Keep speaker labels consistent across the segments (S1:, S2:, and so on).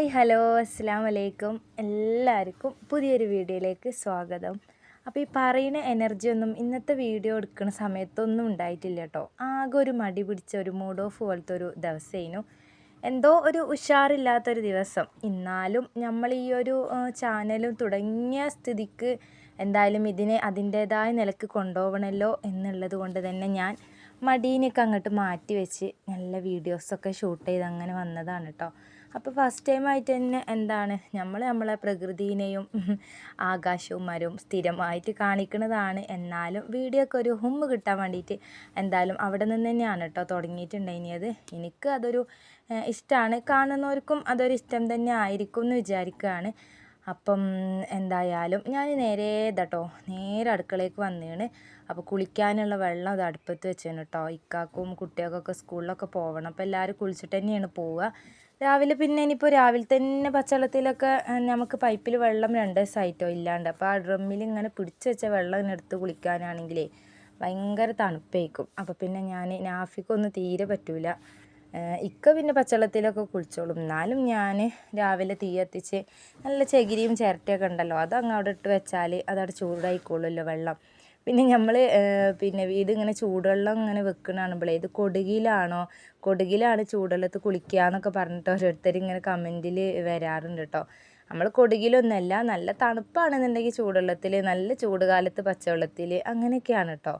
S1: Hi hello അസ്സാം വലൈക്കും എല്ലാവർക്കും പുതിയൊരു വീഡിയോയിലേക്ക് സ്വാഗതം. അപ്പോൾ ഈ പറയുന്ന എനർജി ഒന്നും ഇന്നത്തെ വീഡിയോ എടുക്കുന്ന സമയത്തൊന്നും ഉണ്ടായിട്ടില്ല കേട്ടോ. ആകെ ഒരു മടി പിടിച്ച ഒരു മൂഡ് ഓഫ് പോലത്തെ ഒരു ദിവസമായിരുന്നു എന്തോ ഒരു ഉഷാറില്ലാത്തൊരു ദിവസം. എന്നാലും നമ്മൾ ഈ ഒരു ചാനലും തുടങ്ങിയ സ്ഥിതിക്ക് എന്തായാലും ഇതിനെ അതിന്റേതായ നിലയ്ക്ക് കൊണ്ടുപോകണമല്ലോ എന്നുള്ളത് കൊണ്ട് തന്നെ ഞാൻ മടീനൊക്കെ അങ്ങോട്ട് മാറ്റി വെച്ച് നല്ല വീഡിയോസൊക്കെ ഷൂട്ട് ചെയ്ത് അങ്ങനെ വന്നതാണ് കേട്ടോ. അപ്പോൾ ഫസ്റ്റ് ടൈം ആയിട്ട് തന്നെ എന്താണ്? നമ്മൾ നമ്മളെ പ്രകൃതിനെയും ആകാശവും മരവും സ്ഥിരമായിട്ട് കാണിക്കുന്നതാണ് എന്നാലും വീഡിയോ ഒക്കെ ഒരു ഹുമ്മ് കിട്ടാൻ വേണ്ടിയിട്ട് എന്തായാലും അവിടെ നിന്ന് തന്നെയാണ് കേട്ടോ തുടങ്ങിയിട്ടുണ്ടായിരുന്നത് എനിക്ക് അതൊരു ഇഷ്ടമാണ് കാണുന്നവർക്കും അതൊരു ഇഷ്ടം തന്നെ ആയിരിക്കും എന്ന് വിചാരിക്കുകയാണ് അപ്പം എന്തായാലും ഞാൻ നേരെ ഇതാട്ടോ നേരെ അടുക്കളയ്ക്ക് വന്നതാണ് അപ്പോൾ കുളിക്കാനുള്ള വെള്ളം അത് അടുപ്പത്ത് വെച്ചാണ് കേട്ടോ ഇക്കാക്കും കുട്ടികൾക്കൊക്കെ സ്കൂളിലൊക്കെ പോകണം അപ്പോൾ എല്ലാവരും കുളിച്ചിട്ട് തന്നെയാണ് പോവുക. രാവിലെ പിന്നെ ഇനിയിപ്പോൾ രാവിലെ തന്നെ പച്ചവെള്ളത്തിലൊക്കെ നമുക്ക് പൈപ്പിൽ വെള്ളം രണ്ട് ദിവസമായിട്ടോ ഇല്ലാണ്ട്. അപ്പോൾ ആ ഡ്രമ്മിൽ ഇങ്ങനെ പിടിച്ച് വെച്ച വെള്ളം എടുത്ത് കുളിക്കാനാണെങ്കിലേ ഭയങ്കര തണുപ്പേക്കും അപ്പോൾ പിന്നെ ഞാൻ നാഫിക്കൊന്നും തീരെ പറ്റൂല. ഇക്ക പിന്നെ പച്ചവെള്ളത്തിലൊക്കെ കുളിച്ചോളും. എന്നാലും ഞാൻ രാവിലെ തീ കത്തിച്ച് നല്ല ചകിരിയും ചിരട്ടയൊക്കെ ഉണ്ടല്ലോ അതങ്ങ് അവിടെ ഇട്ട് വെച്ചാൽ അതവിടെ ചൂടായിക്കോളുമല്ലോ വെള്ളം. പിന്നെ നമ്മൾ പിന്നെ വീട് ഇങ്ങനെ ചൂടുവെള്ളം ഇങ്ങനെ വെക്കണാണുമ്പോഴേ ഇത് കൊടുകിലാണോ കൊടുകിലാണ് ചൂടുവെള്ളത്ത് കുളിക്കുക എന്നൊക്കെ പറഞ്ഞിട്ട് ഓരോരുത്തർ ഇങ്ങനെ കമന്റിൽ വരാറുണ്ട് കേട്ടോ നമ്മൾ കൊടുകിലൊന്നല്ല നല്ല തണുപ്പാണെന്നുണ്ടെങ്കിൽ ചൂടുവെള്ളത്തിൽ നല്ല ചൂട് കാലത്ത് പച്ചവെള്ളത്തിൽ അങ്ങനെയൊക്കെയാണ് കേട്ടോ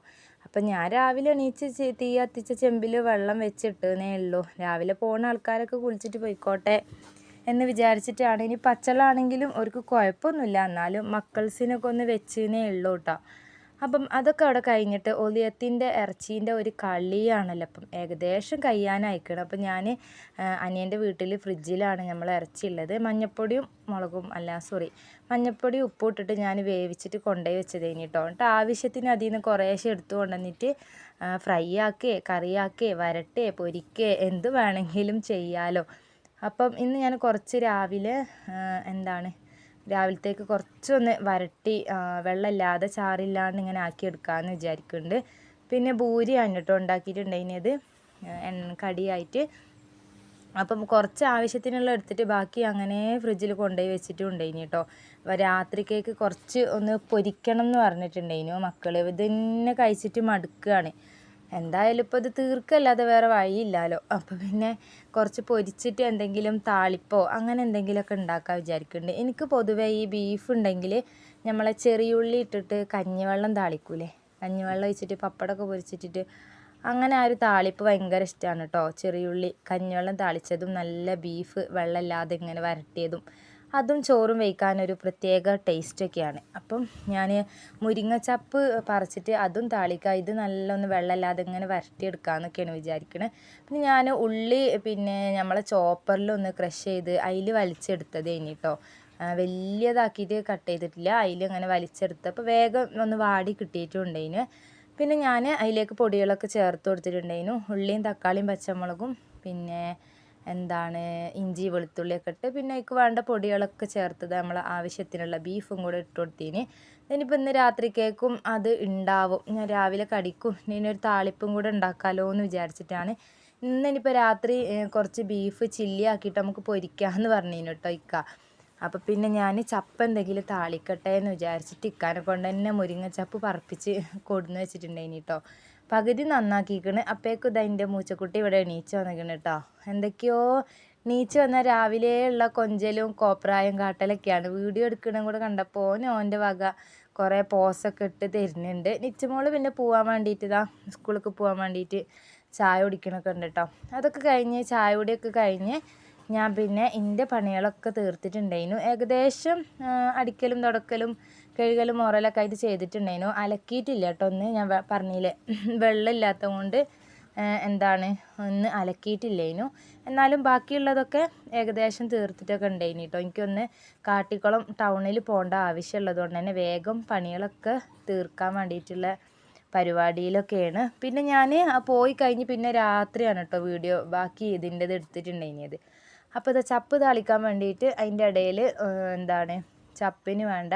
S1: അപ്പം ഞാൻ രാവിലെ എണീച്ച് തീ കത്തിച്ച ചെമ്പിൽ വെള്ളം വെച്ചിട്ടേ ഉള്ളൂ. രാവിലെ പോകുന്ന ആൾക്കാരൊക്കെ കുളിച്ചിട്ട് പോയിക്കോട്ടെ എന്ന് വിചാരിച്ചിട്ടാണ്. ഇനി പച്ചളാണെങ്കിലും അവർക്ക് കുഴപ്പമൊന്നുമില്ല. എന്നാലും മക്കൾസിനൊക്കെ ഒന്ന് വെച്ചേ ഉള്ളൂ കേട്ടോ അപ്പം അതൊക്കെ അവിടെ കഴിഞ്ഞിട്ട് ഒലിയത്തിന്റെ ഇറച്ചീന്റെ ഒരു കളിയാണല്ലോ അപ്പം ഏകദേശം കഴിയാനായിക്കണം അപ്പം ഞാൻ അനിയന്റെ വീട്ടിൽ ഫ്രിഡ്ജിലാണ് നമ്മൾ ഇറച്ചി ഉള്ളത് മഞ്ഞപ്പൊടിയും മുളകും അല്ല സോറി മഞ്ഞപ്പൊടി ഉപ്പും ഇട്ടിട്ട് ഞാൻ വേവിച്ചിട്ട് കൊണ്ടുപോയി വെച്ചത് കേട്ടോ എന്നിട്ട് ആവശ്യത്തിന് അതിൽ നിന്ന് കുറേശ്ശെ എടുത്തു കൊണ്ടുവന്നിട്ട് ഫ്രൈ ആക്കേ കറിയാക്കേ വരട്ടേ പൊരിക്കേ എന്ത് വേണമെങ്കിലും ചെയ്യാലോ. അപ്പം ഇന്ന് ഞാൻ കുറച്ച് രാവിലെ എന്താണ് രാവിലത്തേക്ക് കുറച്ചൊന്ന് വരട്ടി വെള്ളമില്ലാതെ ചാറില്ലാണ്ട് ഇങ്ങനെ ആക്കി എടുക്കാമെന്ന് വിചാരിക്കുന്നുണ്ട് പിന്നെ ഭൂരിയാണ് കേട്ടോ ഉണ്ടാക്കിയിട്ടുണ്ടായിരുന്നത് കടിയായിട്ട്. അപ്പം കുറച്ച് ആവശ്യത്തിനുള്ള എടുത്തിട്ട് ബാക്കി അങ്ങനെ ഫ്രിഡ്ജിൽ കൊണ്ടുപോയി വെച്ചിട്ടുണ്ട് ഉണ്ടായിനി കേട്ടോ. അപ്പോൾ രാത്രിക്കേക്ക് കുറച്ച് ഒന്ന് പൊരിക്കണം എന്ന് പറഞ്ഞിട്ടുണ്ടായിരുന്നു മക്കൾ ഇത് തന്നെ കഴിച്ചിട്ട് മടുക്കുകയാണ് എന്തായാലും ഇപ്പോൾ ഇത് തീർക്കല്ലാതെ വേറെ വഴിയില്ലല്ലോ അപ്പോൾ പിന്നെ കുറച്ച് പൊരിച്ചിട്ട് എന്തെങ്കിലും താളിപ്പോ അങ്ങനെ എന്തെങ്കിലുമൊക്കെ ഉണ്ടാക്കാൻ വിചാരിക്കുന്നുണ്ട് എനിക്ക് പൊതുവേ ഈ ബീഫ് ഉണ്ടെങ്കിൽ നമ്മളെ ചെറിയുള്ളി ഇട്ടിട്ട് കഞ്ഞിവെള്ളം താളിക്കൂലേ. കഞ്ഞിവെള്ളം ഒഴിച്ചിട്ട് പപ്പടമൊക്കെ പൊരിച്ചിട്ടിട്ട് അങ്ങനെ ആ ഒരു താളിപ്പ് ഭയങ്കര ഇഷ്ടമാണ് കേട്ടോ ചെറിയുള്ളി കഞ്ഞിവെള്ളം താളിച്ചതും നല്ല ബീഫ് വെള്ളമില്ലാതെ ഇങ്ങനെ വരട്ടിയതും. അതും ചോറും വയ്ക്കാനൊരു പ്രത്യേക ടേസ്റ്റ് ടേസ്റ്റൊക്കെയാണ്. അപ്പം ഞാൻ മുരിങ്ങച്ചപ്പ് പറിച്ചിട്ട് അതും താളിക്കുക ഇത് നല്ലൊന്ന് വെള്ളമില്ലാതെ ഇങ്ങനെ വരട്ടിയെടുക്കാമെന്നൊക്കെയാണ് വിചാരിക്കുന്നത് പിന്നെ ഞാൻ ഉള്ളി പിന്നെ നമ്മളെ ചോപ്പറിലൊന്ന് ക്രഷ് ചെയ്ത് അതിൽ വലിച്ചെടുത്തത് കേട്ടോ വലിയതാക്കിയിട്ട് കട്ട് ചെയ്തിട്ടില്ല. അതിൽ അങ്ങനെ വലിച്ചെടുത്തപ്പോൾ വേഗം ഒന്ന് വാടി കിട്ടിയിട്ടുണ്ടതിന് പിന്നെ ഞാൻ അതിലേക്ക് പൊടികളൊക്കെ ചേർത്ത് കൊടുത്തിട്ടുണ്ടായിരുന്നു ഉള്ളിയും തക്കാളിയും പച്ചമുളകും പിന്നെ എന്താണ് ഇഞ്ചി വെളുത്തുള്ളിയൊക്കെ ഇട്ട് പിന്നെ അതിക്ക് വേണ്ട പൊടികളൊക്കെ ചേർത്തത് നമ്മൾ ആവശ്യത്തിനുള്ള ബീഫും കൂടെ ഇട്ട് കൊടുത്തിന്. ഇനിയിപ്പോൾ ഇന്ന് രാത്രിക്കേക്കും അത് ഉണ്ടാവും ഞാൻ രാവിലെ കടിക്കും. ഇനി ഒരു താളിപ്പും കൂടെ ഉണ്ടാക്കാമല്ലോ എന്ന് വിചാരിച്ചിട്ടാണ്. ഇന്ന് ഇനിയിപ്പോൾ രാത്രി കുറച്ച് ബീഫ് ചില്ലി ആക്കിയിട്ട് നമുക്ക് പൊരിക്കാമെന്ന് പറഞ്ഞു കേട്ടോ ഇക്ക. അപ്പോൾ പിന്നെ ഞാൻ ചപ്പ് എന്തെങ്കിലും താളിക്കട്ടെ എന്ന് വിചാരിച്ചിട്ട് ഇക്കാനെ കൊണ്ട് തന്നെ മുരിങ്ങച്ചപ്പ് പറപ്പിച്ച് കൊടുന്ന് വെച്ചിട്ടുണ്ടായിനി കേട്ടോ പകുതി നന്നാക്കിക്കണ്. അപ്പോഴേക്കും ഇതാ എന്റെ മൂച്ചക്കുട്ടി ഇവിടെ എണീച്ച് വന്നിരിക്കണം കേട്ടോ എന്തൊക്കെയോ നീച്ച് വന്ന രാവിലെ ഉള്ള കൊഞ്ചലും കോപ്രായം കാട്ടലൊക്കെയാണ്. വീഡിയോ എടുക്കണം കൂടെ കണ്ടപ്പോൾ ഓന്റെ വക കുറേ പോസൊക്കെ ഇട്ട് തരുന്നുണ്ട്. നിച്ചമോൾ പിന്നെ പോകാൻ വേണ്ടിയിട്ട് ഇതാ സ്കൂളിലേക്ക് പോകാൻ വേണ്ടിയിട്ട് ചായ കുടിക്കണൊക്കെ ഉണ്ട് കേട്ടോ അതൊക്കെ കഴിഞ്ഞ് ചായ കുടിയൊക്കെ കഴിഞ്ഞ് ഞാൻ പിന്നെ എന്റെ പണികളൊക്കെ തീർത്തിട്ടുണ്ടായിരുന്നു ഏകദേശം അടിക്കലും തുടക്കലും കഴുകലും മോറലൊക്കെ ആയിട്ട് ചെയ്തിട്ടുണ്ടായിരുന്നു. അലക്കിയിട്ടില്ല കേട്ടോ ഒന്ന്. ഞാൻ പറഞ്ഞില്ലേ? വെള്ളമില്ലാത്തത് കൊണ്ട് എന്താണ് ഒന്ന് അലക്കിയിട്ടില്ലേനു. എന്നാലും ബാക്കിയുള്ളതൊക്കെ ഏകദേശം തീർത്തിട്ടൊക്കെ ഉണ്ടായിന് കേട്ടോ. എനിക്കൊന്ന് കാട്ടിക്കുളം ടൗണിൽ പോകേണ്ട ആവശ്യമുള്ളത് കൊണ്ട് തന്നെ വേഗം പണികളൊക്കെ തീർക്കാൻ വേണ്ടിയിട്ടുള്ള പരിപാടിയിലൊക്കെയാണ്. പിന്നെ ഞാൻ പോയി കഴിഞ്ഞ് പിന്നെ രാത്രിയാണ് കേട്ടോ വീഡിയോ ബാക്കി ഇതിന്റെത് എടുത്തിട്ടുണ്ടായിനിയത് അപ്പോൾ ഇത് ചപ്പ് താളിക്കാൻ വേണ്ടിയിട്ട് അതിന്റെ ഇടയിൽ എന്താണ് ചപ്പിന് വേണ്ട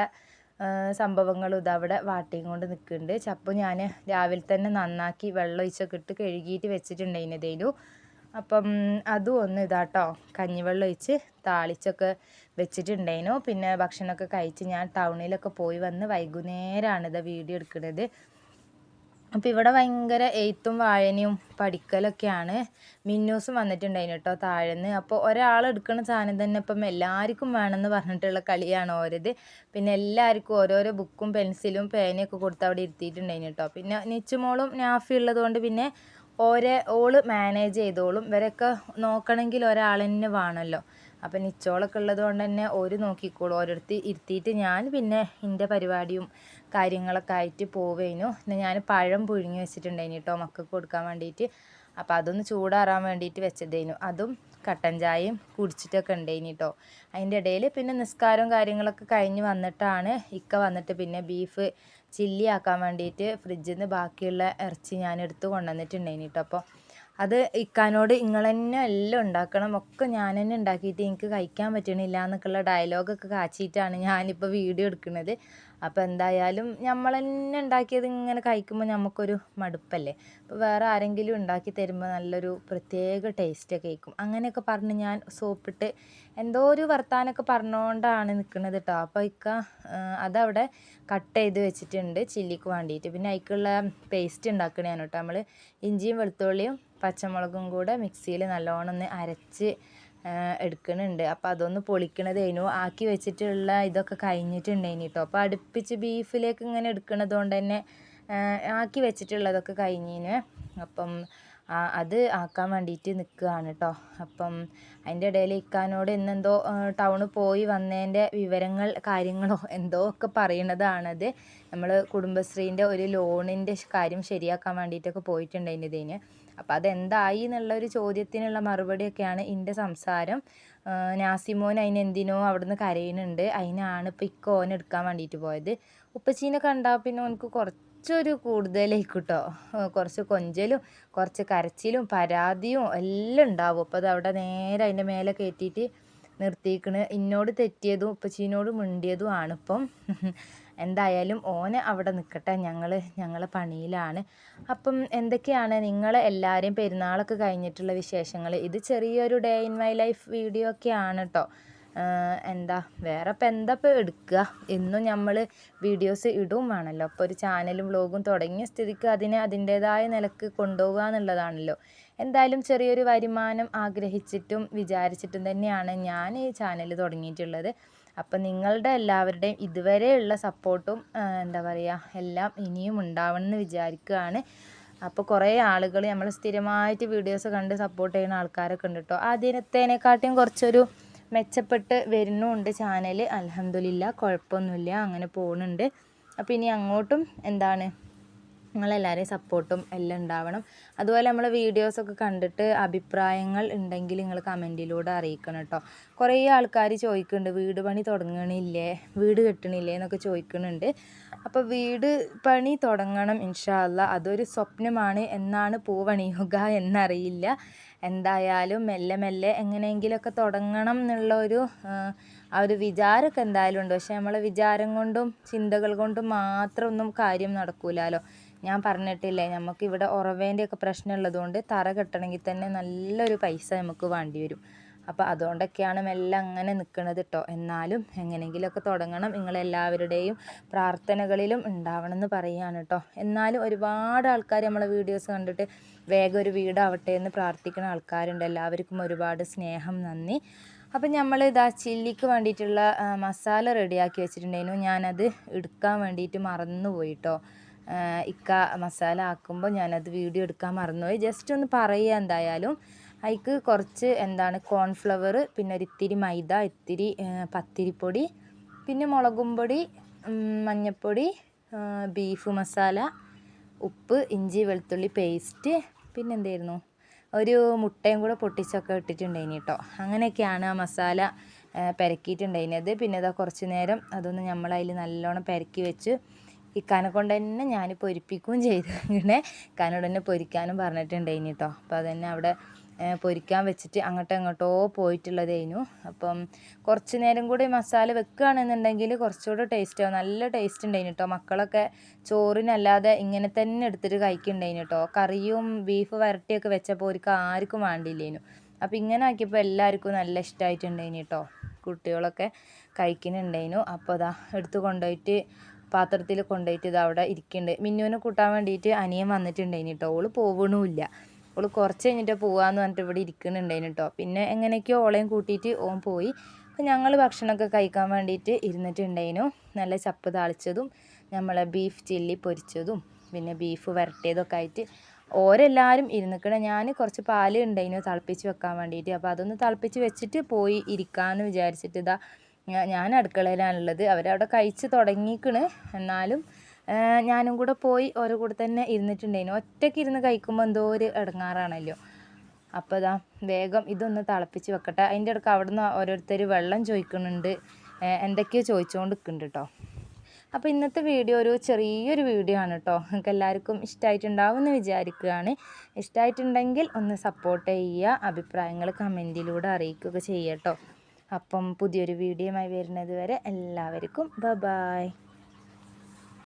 S1: സംഭവങ്ങളും ഇതവിടെ വാട്ടിയും കൊണ്ട് നിൽക്കുന്നുണ്ട്. ചപ്പ് ഞാൻ രാവിലെ തന്നെ നന്നാക്കി വെള്ളം ഒഴിച്ചൊക്കെ ഇട്ട് കഴുകിയിട്ട് വെച്ചിട്ടുണ്ടായിരുന്നതേലു അപ്പം അതും ഒന്ന് ഇതാട്ടോ കഞ്ഞിവെള്ളം ഒഴിച്ച് താളിച്ചൊക്കെ വെച്ചിട്ടുണ്ടായിരുന്നു. പിന്നെ ഭക്ഷണമൊക്കെ കഴിച്ച് ഞാൻ ടൗണിലൊക്കെ പോയി വന്ന് വൈകുന്നേരമാണ് ഇത് വീഡിയോ എടുക്കുന്നത്. അപ്പോൾ ഇവിടെ ഭയങ്കര എയ്ത്തും വായനയും പഠിക്കലൊക്കെയാണ്. മിന്നൂസും വന്നിട്ടുണ്ടായിന് കേട്ടോ താഴെന്ന്. അപ്പോൾ ഒരാൾ എടുക്കുന്ന സാധനം തന്നെ ഇപ്പം എല്ലാവർക്കും വേണമെന്ന് പറഞ്ഞിട്ടുള്ള കളിയാണ് ഓരത്. പിന്നെ എല്ലാവർക്കും ഓരോരോ ബുക്കും പെൻസിലും പേനയൊക്കെ കൊടുത്ത് അവിടെ ഇരുത്തിയിട്ടുണ്ടായിന് കേട്ടോ പിന്നെ നിച്ചുമോളും നാഫി ഉള്ളതുകൊണ്ട് പിന്നെ ഓരോ ഓൾ മാനേജ് ചെയ്തോളും. ഇവരൊക്കെ നോക്കണമെങ്കിൽ ഒരാൾ തന്നെ വേണമല്ലോ അപ്പം നിച്ചോളൊക്കെ ഉള്ളത് കൊണ്ട് തന്നെ ഓര് നോക്കിക്കോളും. ഓരോരുത്തി ഇരുത്തിയിട്ട് ഞാൻ പിന്നെ എന്റെ പരിപാടിയും കാര്യങ്ങളൊക്കെ ആയിട്ട് പോവേനു. പിന്നെ ഞാൻ പഴം പുഴുങ്ങി വെച്ചിട്ടുണ്ടായിന് കേട്ടോ മക്കൾക്ക് കൊടുക്കാൻ വേണ്ടിയിട്ട് അപ്പോൾ അതൊന്ന് ചൂടാറാൻ വേണ്ടിയിട്ട് വെച്ചതേനു. അതും കട്ടൻ ചായയും കുടിച്ചിട്ടൊക്കെ ഉണ്ടായിന് കേട്ടോ അതിന്റെ ഇടയിൽ പിന്നെ നിസ്കാരവും കാര്യങ്ങളൊക്കെ കഴിഞ്ഞ് വന്നിട്ടാണ് ഇക്ക വന്നിട്ട് പിന്നെ ബീഫ് ചില്ലി ആക്കാൻ വേണ്ടിയിട്ട് ഫ്രിഡ്ജിൽ നിന്ന് ബാക്കിയുള്ള ഇറച്ചി ഞാൻ എടുത്ത് കൊണ്ടുവന്നിട്ടുണ്ടായിന് കേട്ടോ അപ്പോൾ അത് ഇക്കാനോട് നിങ്ങൾ തന്നെ എല്ലാം ഉണ്ടാക്കണം. ഒക്കെ ഞാൻ തന്നെ ഉണ്ടാക്കിയിട്ട് എനിക്ക് കഴിക്കാൻ പറ്റണില്ല എന്നൊക്കെയുള്ള ഡയലോഗൊക്കെ കാച്ചിയിട്ടാണ് ഞാനിപ്പോൾ വീഡിയോ എടുക്കുന്നത് അപ്പോൾ എന്തായാലും നമ്മൾ തന്നെ ഉണ്ടാക്കിയത് ഇങ്ങനെ കഴിക്കുമ്പോൾ നമുക്കൊരു മടുപ്പല്ലേ? അപ്പോൾ വേറെ ആരെങ്കിലും ഉണ്ടാക്കി തരുമ്പോൾ നല്ലൊരു പ്രത്യേക ടേസ്റ്റൊക്കെ ആയിരിക്കും. അങ്ങനെയൊക്കെ പറഞ്ഞ് ഞാൻ സോപ്പിട്ട് എന്തോ ഒരു വർത്താനമൊക്കെ പറഞ്ഞുകൊണ്ടാണ് നിൽക്കുന്നത് കേട്ടോ അപ്പോൾ ഇക്ക അതവിടെ കട്ട് ചെയ്ത് വെച്ചിട്ടുണ്ട് ചില്ലിക്ക് വേണ്ടിയിട്ട്. പിന്നെ അതിക്കുള്ള പേസ്റ്റ് ഉണ്ടാക്കണതാണ് കേട്ടോ നമ്മൾ ഇഞ്ചിയും വെളുത്തുള്ളിയും പച്ചമുളകും കൂടെ മിക്സിയിൽ നല്ലോണം ഒന്ന് അരച്ച് എടുക്കുന്നുണ്ട്. അപ്പോൾ അതൊന്ന് പൊളിക്കണത് അതിനു ആക്കി വെച്ചിട്ടുള്ള ഇതൊക്കെ കഴിഞ്ഞിട്ടുണ്ടായിന് കേട്ടോ അപ്പോൾ അടുപ്പിച്ച് ബീഫിലേക്ക് ഇങ്ങനെ എടുക്കണത് കൊണ്ട് തന്നെ ആക്കി വെച്ചിട്ടുള്ളതൊക്കെ കഴിഞ്ഞിന്. അപ്പം അത് ആക്കാൻ വേണ്ടിയിട്ട് നിൽക്കുകയാണ് കേട്ടോ അപ്പം അതിന്റെ ഇടയിൽ ഇക്കാനോട് ഇന്നെന്തോ ടൗണിൽ പോയി വന്നതിന്റെ വിവരങ്ങൾ കാര്യങ്ങളോ എന്തോ ഒക്കെ പറയണതാണത്. നമ്മൾ കുടുംബശ്രീന്റെ ഒരു ലോണിന്റെ കാര്യം ശരിയാക്കാൻ വേണ്ടിയിട്ടൊക്കെ പോയിട്ടുണ്ടായിരുന്നതിന് അപ്പോൾ അതെന്തായി എന്നുള്ള ഒരു ചോദ്യത്തിനുള്ള മറുപടിയൊക്കെയാണ് എന്റെ സംസാരം. നാസിമോൻ അതിന് എന്തിനോ അവിടുന്ന് കരയുന്നുണ്ട്. അതിനാണ് ഇപ്പോൾ ഇക്ക എടുക്കാൻ വേണ്ടിയിട്ട് പോയത്. ഉപ്പച്ചീനെ കണ്ടാൽ പിന്നെ ഓനക്ക് കുറച്ചൊരു കൂടുതലായിരിക്കും കേട്ടോ കുറച്ച് കൊഞ്ചലും കുറച്ച് കരച്ചിലും പരാതിയും എല്ലാം ഉണ്ടാവും. അപ്പോൾ അത് അവിടെ നേരെ അതിന്റെ മേലെ കയറ്റിയിട്ട് നിർത്തിയിരിക്കണ് എന്നോട് തെറ്റിയതും ഉപ്പച്ചീനോട് മിണ്ടിയതും ആണിപ്പം. എന്തായാലും ഓന് അവിടെ നിൽക്കട്ടെ ഞങ്ങൾ ഞങ്ങളെ പണിയിലാണ്. അപ്പം എന്തൊക്കെയാണ് നിങ്ങൾ എല്ലാവരെയും പെരുന്നാളൊക്കെ കഴിഞ്ഞിട്ടുള്ള വിശേഷങ്ങൾ ഇത് ചെറിയൊരു day in my life video ഒക്കെയാണ് കേട്ടോ എന്താ വേറെ ഇപ്പം എന്താ ഇപ്പോൾ എടുക്കുക എന്നും നമ്മൾ വീഡിയോസ് ഇടും വേണമല്ലോ അപ്പോൾ ഒരു ചാനലും വ്ലോഗും തുടങ്ങിയ സ്ഥിതിക്ക് അതിനെ അതിന്റേതായ നിലയ്ക്ക് കൊണ്ടുപോകുക എന്നുള്ളതാണല്ലോ. എന്തായാലും ചെറിയൊരു വരുമാനം ആഗ്രഹിച്ചിട്ടും വിചാരിച്ചിട്ടും തന്നെയാണ് ഞാൻ ഈ ചാനൽ തുടങ്ങിയിട്ടുള്ളത്. അപ്പം നിങ്ങളുടെ എല്ലാവരുടെയും ഇതുവരെയുള്ള സപ്പോർട്ടും എന്താ പറയുക എല്ലാം ഇനിയും ഉണ്ടാവണമെന്ന് വിചാരിക്കുകയാണ്. അപ്പോൾ കുറേ ആളുകൾ നമ്മൾ സ്ഥിരമായിട്ട് വീഡിയോസ് കണ്ട് സപ്പോർട്ട് ചെയ്യുന്ന ആൾക്കാരൊക്കെ ഉണ്ട് കേട്ടോ. ആദ്യത്തേനെക്കാട്ടിയും കുറച്ചൊരു മെച്ചപ്പെട്ട് വരുന്നുണ്ട് ചാനൽ അലഹമില്ല കുഴപ്പമൊന്നുമില്ല അങ്ങനെ പോകുന്നുണ്ട് അപ്പോൾ ഇനി അങ്ങോട്ടും എന്താണ് നിങ്ങളെല്ലാവരെയും സപ്പോർട്ടും എല്ലാം ഉണ്ടാവണം. അതുപോലെ നമ്മൾ വീഡിയോസൊക്കെ കണ്ടിട്ട് അഭിപ്രായങ്ങൾ ഉണ്ടെങ്കിൽ നിങ്ങൾ കമന്റിലൂടെ അറിയിക്കണം കേട്ടോ കുറേ ആൾക്കാർ ചോദിക്കുന്നുണ്ട് വീട് പണി തുടങ്ങണില്ലേ? വീട് കെട്ടണില്ലേ? എന്നൊക്കെ ചോദിക്കുന്നുണ്ട് അപ്പോൾ വീട് പണി തുടങ്ങണം ഇൻഷാല്ല അതൊരു സ്വപ്നമാണ് എന്നാണ് പൂവണിയുക എന്നറിയില്ല. എന്തായാലും മെല്ലെ മെല്ലെ എങ്ങനെയെങ്കിലുമൊക്കെ തുടങ്ങണം എന്നുള്ള ഒരു ആ ഒരു വിചാരമൊക്കെ എന്തായാലും ഉണ്ട്. പക്ഷേ നമ്മളെ വിചാരം കൊണ്ടും ചിന്തകൾ കൊണ്ടും മാത്രമൊന്നും കാര്യം നടക്കൂലല്ലോ ഞാൻ പറഞ്ഞിട്ടില്ലേ നമുക്ക് ഇവിടെ ഉറവേന്റെയൊക്കെ പ്രശ്നം ഉള്ളതുകൊണ്ട് തറ കെട്ടണമെങ്കിൽ തന്നെ നല്ലൊരു പൈസ നമുക്ക് വേണ്ടി വരും. അപ്പോൾ അതുകൊണ്ടൊക്കെയാണ് മെല്ലെ അങ്ങനെ നിൽക്കുന്നത് കേട്ടോ എന്നാലും എങ്ങനെയെങ്കിലുമൊക്കെ തുടങ്ങണം. നിങ്ങളെല്ലാവരുടെയും പ്രാർത്ഥനകളിലും ഉണ്ടാവണം എന്ന് പറയുകയാണ് കേട്ടോ എന്നാലും ഒരുപാട് ആൾക്കാർ നമ്മളെ വീഡിയോസ് കണ്ടിട്ട് വേഗം ഒരു വീടാവട്ടെ എന്ന് പ്രാർത്ഥിക്കുന്ന ആൾക്കാരുണ്ട്. എല്ലാവർക്കും ഒരുപാട് സ്നേഹം നന്ദി. അപ്പം നമ്മൾ ഇതാ ചില്ലിക്ക് വേണ്ടിയിട്ടുള്ള മസാല റെഡിയാക്കി വെച്ചിട്ടുണ്ടായിരുന്നു. ഞാനത് എടുക്കാൻ വേണ്ടിയിട്ട് മറന്നു പോയിട്ടോ ഇക്ക മസാല ആക്കുമ്പോൾ ഞാനത് വീഡിയോ എടുക്കാൻ മറന്നുപോയി. ജസ്റ്റ് ഒന്ന് പറയുക എന്തായാലും അതിക്ക് കുറച്ച് എന്താണ് കോൺഫ്ലവർ പിന്നെ ഒരു ഇത്തിരി മൈദ ഇത്തിരി പത്തിരിപ്പൊടി പിന്നെ മുളകും പൊടി മഞ്ഞൾപ്പൊടി ബീഫ് മസാല ഉപ്പ് ഇഞ്ചി വെളുത്തുള്ളി പേസ്റ്റ് പിന്നെ എന്തായിരുന്നു? ഒരു മുട്ടയും കൂടെ പൊട്ടിച്ചൊക്കെ ഇട്ടിട്ടുണ്ടായിനി കേട്ടോ അങ്ങനെയൊക്കെയാണ് ആ മസാല പെരക്കിയിട്ടുണ്ടായിരുന്നത് പിന്നെ ഇതാ കുറച്ച് നേരം അതൊന്ന് നമ്മളതിൽ നല്ലോണം പെരക്കി വെച്ച് ഇക്കാനെ കൊണ്ട് തന്നെ ഞാൻ പൊരിപ്പിക്കുകയും ചെയ്തു. അങ്ങനെ ഇക്കാനോട് തന്നെ പൊരിക്കാനും പറഞ്ഞിട്ടുണ്ടായിനി കേട്ടോ അപ്പോൾ അതന്നെ അവിടെ പൊരിക്കാൻ വെച്ചിട്ട് അങ്ങോട്ടോ എങ്ങോട്ടോ പോയിട്ടുള്ളതേനു. അപ്പം കുറച്ച് നേരം കൂടി മസാല വെക്കുകയാണെന്നുണ്ടെങ്കിൽ കുറച്ചുകൂടെ ടേസ്റ്റ് ആവും. നല്ല ടേസ്റ്റ് ഉണ്ടായിന് കേട്ടോ മക്കളൊക്കെ ചോറിനല്ലാതെ ഇങ്ങനെ തന്നെ എടുത്തിട്ട് കഴിക്കുന്നുണ്ടായിന് കേട്ടോ കറിയും ബീഫ് വരട്ടിയൊക്കെ വെച്ചപ്പോൾ അവർക്ക് ആർക്കും വേണ്ടിയില്ലേനു. അപ്പോൾ ഇങ്ങനെ ആക്കിയപ്പോൾ എല്ലാവർക്കും നല്ല ഇഷ്ടമായിട്ടുണ്ടായിന് കേട്ടോ കുട്ടികളൊക്കെ കഴിക്കുന്നുണ്ടായിനു. അപ്പോൾ അതാ എടുത്തു കൊണ്ടുപോയിട്ട് പാത്രത്തിൽ കൊണ്ടുപോയിട്ട് ഇത് അവിടെ ഇരിക്കുന്നുണ്ട് മിന്നുവിനെ കൂട്ടാൻ വേണ്ടിയിട്ട് അനിയൻ വന്നിട്ടുണ്ടായിന് കേട്ടോ ഓൾ പോവണമില്ല ഓൾ കുറച്ച് കഴിഞ്ഞിട്ട് പോവാന്ന് പറഞ്ഞിട്ട് ഇവിടെ ഇരിക്കുന്നുണ്ടായിന് കേട്ടോ പിന്നെ എങ്ങനെയൊക്കെയോ ഓളെയും കൂട്ടിയിട്ട് ഓൻ പോയി. അപ്പോൾ ഞങ്ങൾ ഭക്ഷണമൊക്കെ കഴിക്കാൻ വേണ്ടിയിട്ട് ഇരുന്നിട്ടുണ്ടായിനു. നല്ല ചപ്പ് താളിച്ചതും നമ്മളെ ബീഫ് ചില്ലി പൊരിച്ചതും പിന്നെ ബീഫ് വരട്ടിയതൊക്കെ ആയിട്ട് ഓരെല്ലാവരും ഇരുന്നിക്കണം. ഞാൻ കുറച്ച് പാൽ ഉണ്ടായിനു തിളപ്പിച്ച് വെക്കാൻ വേണ്ടിയിട്ട്. അപ്പോൾ അതൊന്ന് തിളപ്പിച്ച് വെച്ചിട്ട് പോയി ഇരിക്കാമെന്ന് വിചാരിച്ചിട്ട് ഇതാ ഞാൻ അടുക്കളയിലാണുള്ളത് അവരവിടെ കഴിച്ച് തുടങ്ങിക്കണ് എന്നാലും ഞാനും കൂടെ പോയി ഓരോ കൂടെ തന്നെ ഇരുന്നിട്ടുണ്ടായിരുന്നു ഒറ്റയ്ക്ക് ഇരുന്ന് കഴിക്കുമ്പോൾ എന്തോ ഒരു ഇടങ്ങാറാണല്ലോ അപ്പോൾ ഇതാ വേഗം ഇതൊന്ന് തിളപ്പിച്ച് വെക്കട്ടെ. അതിന്റെ ഇടയ്ക്ക് അവിടെ നിന്ന് ഓരോരുത്തർ വെള്ളം ചോദിക്കുന്നുണ്ട്. എന്തൊക്കെയോ ചോദിച്ചുകൊണ്ട് നിൽക്കുന്നുണ്ട് കേട്ടോ അപ്പോൾ ഇന്നത്തെ വീഡിയോ ഒരു ചെറിയൊരു വീഡിയോ ആണ് കേട്ടോ നിങ്ങൾക്ക് എല്ലാവർക്കും ഇഷ്ടമായിട്ടുണ്ടാവും എന്ന് വിചാരിക്കുകയാണ്. ഇഷ്ടമായിട്ടുണ്ടെങ്കിൽ ഒന്ന് സപ്പോർട്ട് ചെയ്യുക അഭിപ്രായങ്ങൾ കമന്റിലൂടെ അറിയിക്കുകയൊക്കെ അറിയിക്കുക ചെയ്യട്ടോ അപ്പം പുതിയൊരു വീഡിയോയുമായി വരുന്നത് വരെ എല്ലാവർക്കും ബ ബായ്